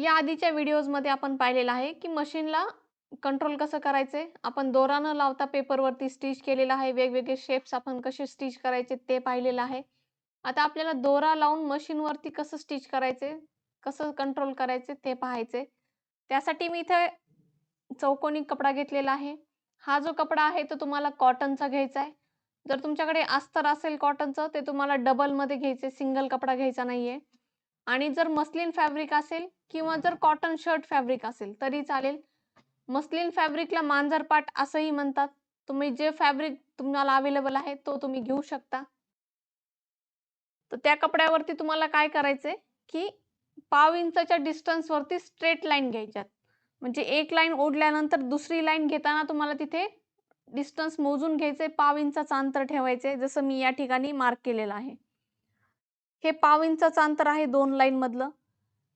या आधीच्या व्हिडिओजमध्ये आपण पाहिलेलं आहे की मशीनला कंट्रोल कसं करायचे? आपण दोरा न लावता पेपरवरती स्टिच केलेलं आहे. वेगवेगळे शेप्स आपण कसे स्टिच करायचे ते पाहिलेलं आहे. आता आपल्याला दोरा लावून मशीनवरती कसं स्टिच करायचे? कसं कंट्रोल करायचे ते पाहायचे. त्यासाठी मी इथे चौकोनी कपडा घेतलेला आहे. हा जो कपडा आहे तो तुम्हाला कॉटनचा घ्यायचा आहे. जर तुमच्याकडे अस्तर असेल कॉटनचं ते तुम्हाला डबलमध्ये घ्यायचे. सिंगल कपडा घ्यायचा नाहीये. आणि जर मस्लिन फॅब्रिक असेल किंवा जर कॉटन शर्ट फॅब्रिक असेल तरी चालेल. मस्लिन फॅब्रिकला मांजरपाट असंही म्हणतात. तुम्ही जे फॅब्रिक तुम्हाला अवेलेबल आहे तो तुम्ही घेऊ शकता. तर त्या कपड्यावरती तुम्हाला काय करायचंय की पाव इंचाच्या डिस्टन्सवरती स्ट्रेट लाईन घ्यायच्यात. म्हणजे एक लाईन ओढल्यानंतर दुसरी लाईन घेताना तुम्हाला तिथे डिस्टन्स मोजून घ्यायचे पाव इंचाचं अंतर ठेवायचे जसं मी या ठिकाणी मार्क केलेलं आहे. हे पाव इंचाचं अंतर आहे दोन लाईन मधलं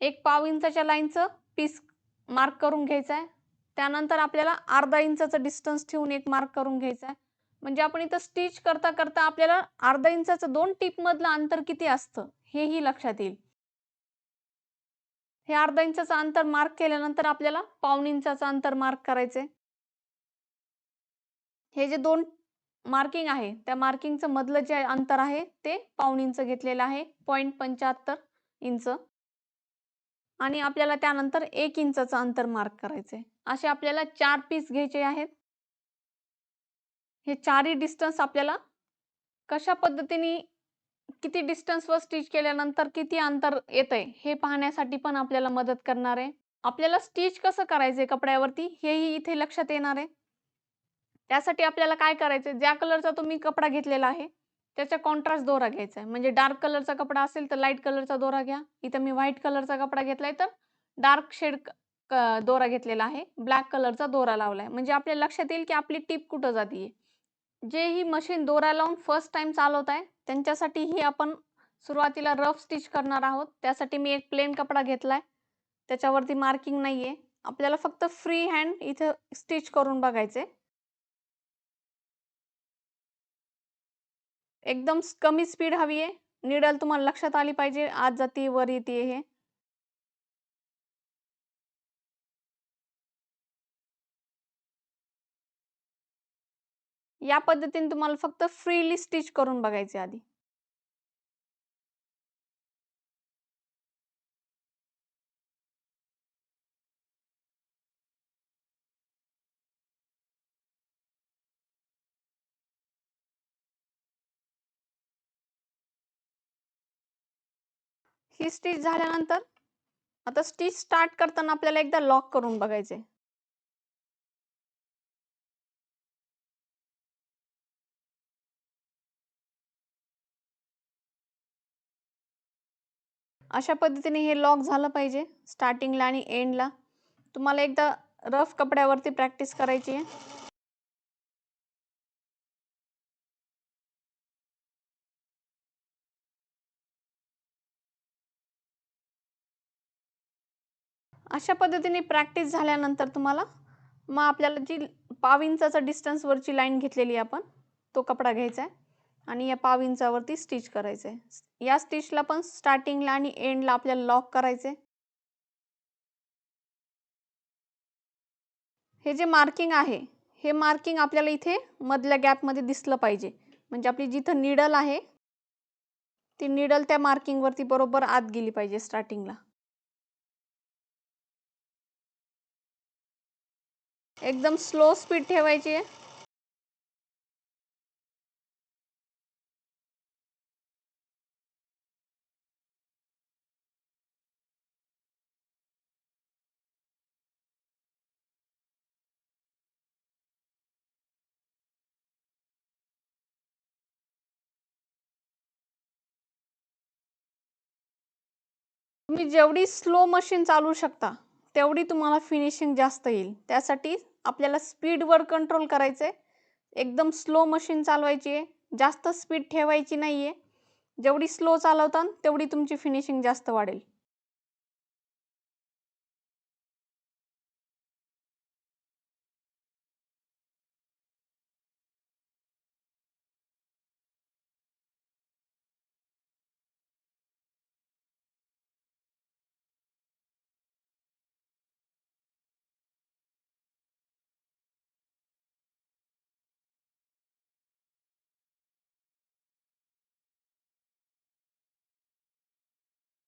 एक पाव इंचाच्या लाईनचं पीस मार्क करून घ्यायचं आहे त्यानंतर आपल्याला अर्धा इंचाचं डिस्टन्स ठेवून एक मार्क करून घ्यायचं आहे म्हणजे आपण इथं स्टिच करता करता आपल्याला अर्धा इंचाचं दोन टीप मधलं अंतर किती असतं हेही लक्षात येईल. हे अर्धा इंचाचं अंतर मार्क केल्यानंतर आपल्याला पाऊन इंचाचं अंतर मार्क करायचे हे जे दोन मार्किंग आहे. त्या मार्किंगचं मधलं जे अंतर आहे ते पाऊन इंच घेतलेलं आहे. पॉईंट पंच्याहत्तर इंच. आणि आपल्याला त्यानंतर एक इंचाचं अंतर मार्क करायचे असे आपल्याला चार पीस घ्यायचे आहेत. हे चारही डिस्टन्स आपल्याला कशा पद्धतीने किती डिस्टन्सवर स्टिच केल्यानंतर किती अंतर येतंय हे पाहण्यासाठी पण आपल्याला मदत करणार आहे. आपल्याला स्टिच कसं करायचंय कपड्यावरती हेही इथे लक्षात येणार आहे. त्यासाठी आपल्याला काय करायचं ज्या कलरचा तुम्ही कपडा घेतलेला आहे त्याचा कॉन्ट्रास्ट दोरा घ्यायचा आहे. म्हणजे डार्क कलरचा कपडा असेल तर लाइट कलरचा दोरा घ्या. इथं मी व्हाईट कलरचा कपडा घेतलाय तर डार्क शेड दोरा घेतलेला आहे. ब्लॅक कलरचा दोरा लावलाय. म्हणजे आपल्या लक्षात येईल की आपली टीप कुठं जाते? जे ही मशीन दोरा लावून फर्स्ट टाइम चालवत आहे त्यांच्यासाठी ही आपण सुरुवातीला रफ स्टिच करणार आहोत. त्यासाठी मी एक प्लेन कपडा घेतलाय. त्याच्यावरती मार्किंग नाहीये. आपल्याला फक्त फ्री हँड इथं स्टिच करून बघायचे एकदम कमी स्पीड हवी आहे. निडल तुम्हाला लक्षात आली पाहिजे आत जाते वर येते हे. या पद्धतीने तुम्हाला फक्त फ्रीली स्टिच करून बघायचे आधी. ही स्टिच झाल्यानंतर आता स्टिच स्टार्ट करताना आपल्याला एकदा लॉक करून बघायचे अशा पद्धतीने हे लॉक झालं पाहिजे स्टार्टिंगला आणि एंडला तुम्हाला एकदा रफ कपड्यावरती प्रॅक्टिस करायची आहे. अशा पद्धतीने प्रॅक्टिस झाल्यानंतर तुम्हाला मग आपल्याला जी पाव इंचाचा डिस्टन्सवरची लाईन घेतलेली आपण तो कपडा घ्यायचा आहे. आणि या पाव इंचावरती स्टिच करायचं आहे. या स्टिचला पण स्टार्टिंगला आणि एंडला आपल्याला लॉक करायचे हे जे मार्किंग आहे हे मार्किंग आपल्याला इथे मधल्या गॅपमध्ये दिसलं पाहिजे. म्हणजे आपली जिथं निडल आहे ती निडल त्या मार्किंगवरती बरोबर आत गेली पाहिजे स्टार्टिंगला एकदम स्लो स्पीड ठेवायची आहे. तुम्ही जेवढी स्लो मशीन चालू शकता तेवढी तुम्हाला फिनिशिंग जास्त येईल. त्यासाठी आपल्याला स्पीडवर कंट्रोल करायचं आहे एकदम स्लो मशीन चालवायची आहे. जास्त स्पीड ठेवायची नाही आहे जेवढी स्लो चालवतान तेवढी तुमची फिनिशिंग जास्त वाढेल.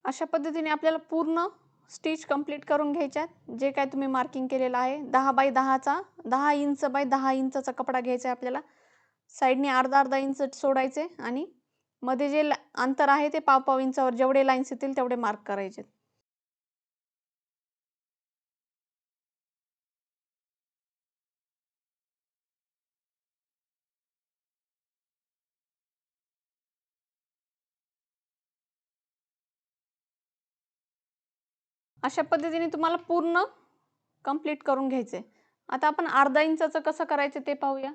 अशा पद्धतीने आपल्याला पूर्ण स्टिच कंप्लीट करून घ्यायच्या आहेत. जे काय तुम्ही मार्किंग केलेलं आहे दहा बाय दहाचा दहा इंच बाय दहा इंचाचा कपडा घ्यायचा आहे आपल्याला. साईडने अर्धा अर्धा इंच सोडायचे आणि मध्ये जे अंतर आहे ते पाव पाव इंचावर जेवढे लाईन्स येतील तेवढे मार्क करायचे अशा पद्धतीने तुम्हाला पूर्ण कंप्लीट करून घ्यायचे आता आपण अर्धा इंचाचं कसं करायचं ते पाहूया.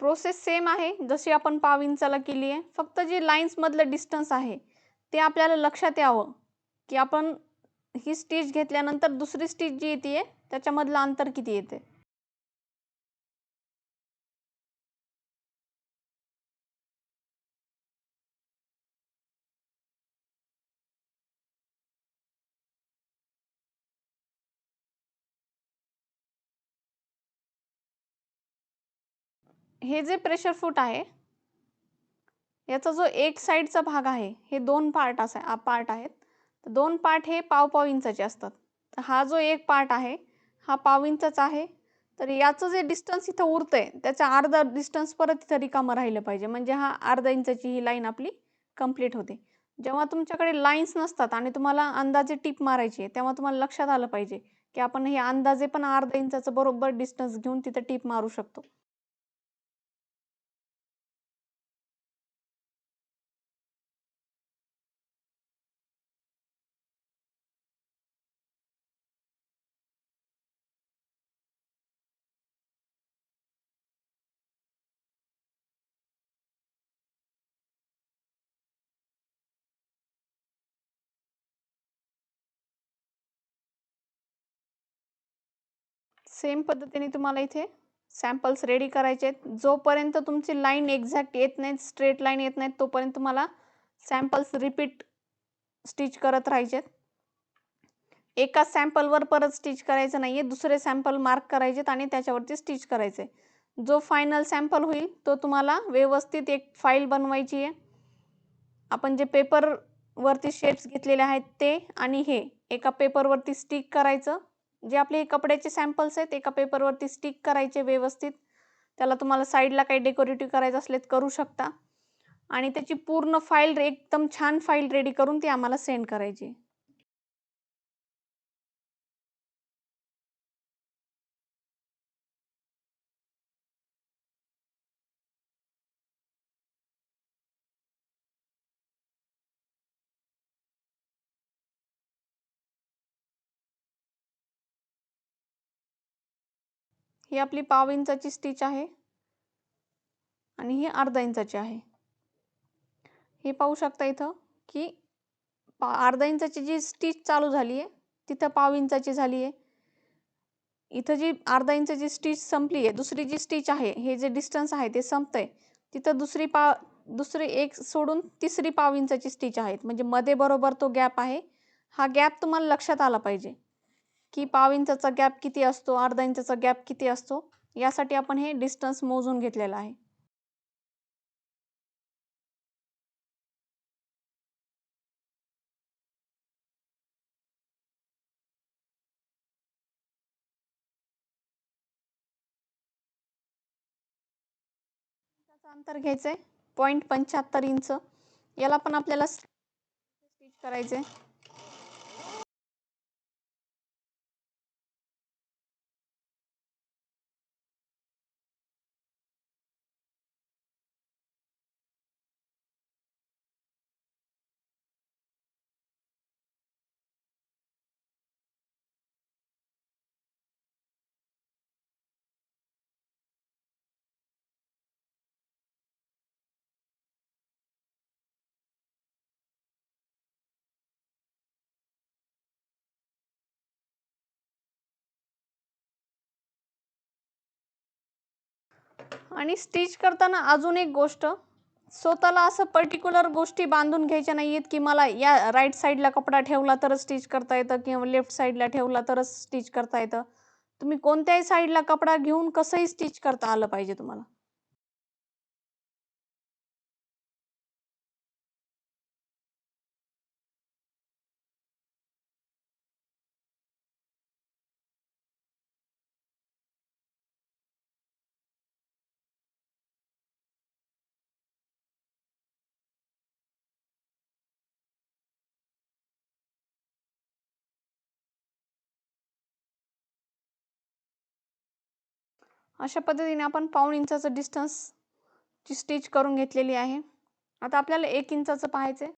प्रोसेस सेम आहे जशी आपण पाव इंचाला केली आहे फक्त जे लाईन्समधलं डिस्टन्स आहे ते आपल्याला लक्षात यावं की आपण ही स्टिच घेतल्यानंतर दुसरी स्टिच जी येते त्याच्यामधलं अंतर किती येते हे जे प्रेशर फूट आहे याचा जो एक साईडचा भाग आहे हे दोन पार्ट असा पार्ट आहेत. दोन पार्ट हे पाव पाव इंचाचे असतात. तर हा जो एक पार्ट आहे हा पाव इंचाचा आहे. तर याचं जे डिस्टन्स इथं उरतंय त्याचा अर्धा डिस्टन्स परत इथं रिकामं राहिलं पाहिजे. म्हणजे हा अर्धा इंचाची ही लाईन आपली कंप्लीट होते. जेव्हा तुमच्याकडे लाईन्स नसतात आणि तुम्हाला अंदाजे टीप मारायची आहे तेव्हा तुम्हाला लक्षात आलं पाहिजे की आपण हे अंदाजे पण अर्धा इंचाचं बरोबर डिस्टन्स घेऊन तिथं टीप मारू शकतो. सेम पद्धतीने तुम्हाला इथे सॅम्पल्स रेडी करायचे आहेत. जोपर्यंत तुमची लाईन एक्झॅक्ट येत नाहीत स्ट्रेट लाईन येत नाहीत तोपर्यंत तुम्हाला सॅम्पल्स रिपीट स्टिच करत राहायचे एका सॅम्पलवर परत स्टिच करायचं नाही आहे दुसरे सॅम्पल मार्क करायचेत आणि त्याच्यावरती स्टिच करायचे जो फायनल सॅम्पल होईल तो तुम्हाला व्यवस्थित एक फाईल बनवायची आहे. आपण जे पेपरवरती शेप्स घेतलेले आहेत ते आणि हे. एका पेपरवरती स्टिक करायचं जे आपले कपड्याचे सॅम्पल्स आहेत एका पेपरवरती स्टिक करायचे व्यवस्थित. त्याला तुम्हाला साईडला काही डेकोरेटिव्ह करायचं असले करू शकता. आणि त्याची पूर्ण फाईल एकदम छान फाईल रेडी करून ती आम्हाला सेंड करायची. ही आपली पाव इंचाची स्टिच आहे. आणि ही अर्धा इंचाची आहे. हे पाहू शकता इथं की पा अर्धा इंचाची जी स्टिच चालू झाली आहे तिथं पाव इंचाची झाली आहे इथं जी अर्धा इंचाची स्टिच संपली आहे दुसरी जी स्टिच आहे हे जे डिस्टन्स आहे ते संपतंय. तिथं दुसरी पाव दुसरी एक सोडून तिसरी पाव इंचाची स्टिच आहेत. म्हणजे मध्ये बरोबर तो गॅप आहे. हा गॅप तुम्हाला लक्षात आला पाहिजे. की पाव इंचाचा गॅप किती असतो अर्धा इंचाचा गॅप किती असतो यासाठी आपण हे डिस्टन्स मोजून घेतलेलं आहे. अंतर घ्यायचंय. पॉईंट पंच्याहत्तर इंच. याला पण आपल्याला स्टिच करायचंय. आणि स्टिच करताना अजून एक गोष्ट स्वतःला असं पर्टिक्युलर गोष्टी बांधून घ्यायच्या नाही आहेत की मला या राईट साईडला कपडा ठेवला तरच स्टिच करता येतं किंवा लेफ्ट साईडला ठेवला तरच स्टिच करता येतं तुम्ही कोणत्याही साईडला कपडा घेऊन कसंही स्टिच करता आलं पाहिजे तुम्हाला. अशा पद्धतीने आपण पाऊण इंचाचं डिस्टन्स ची स्टिच करून घेतलेली आहे. आता आपल्याला एक इंचाचं पाहायचंय.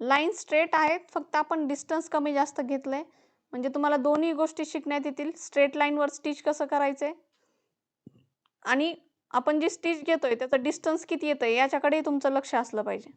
लाईन स्ट्रेट आहेत, फक्त आपण डिस्टन्स कमी जास्त घेतलंय. म्हणजे तुम्हाला दोन्ही गोष्टी शिकण्यात येतील. स्ट्रेट लाईनवर स्टिच कसं करायचंय आणि आपण जी स्टिच घेतोय त्याचं डिस्टन्स किती येतंय याच्याकडेही तुमचं लक्ष असलं पाहिजे.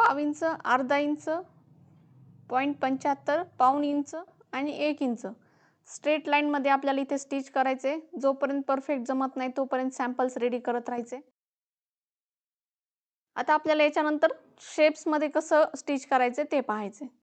पाव इंच, अर्धा इंच, पॉईंट 75, पाऊण इंच आणि एक इंच स्ट्रेट लाईनमध्ये आपल्याला इथे स्टिच करायचे. जोपर्यंत परफेक्ट जमत नाही तोपर्यंत सॅम्पल्स रेडी करत राहायचे. आता आपल्याला याच्यानंतर शेप्समध्ये कसं स्टिच करायचे ते पाहायचे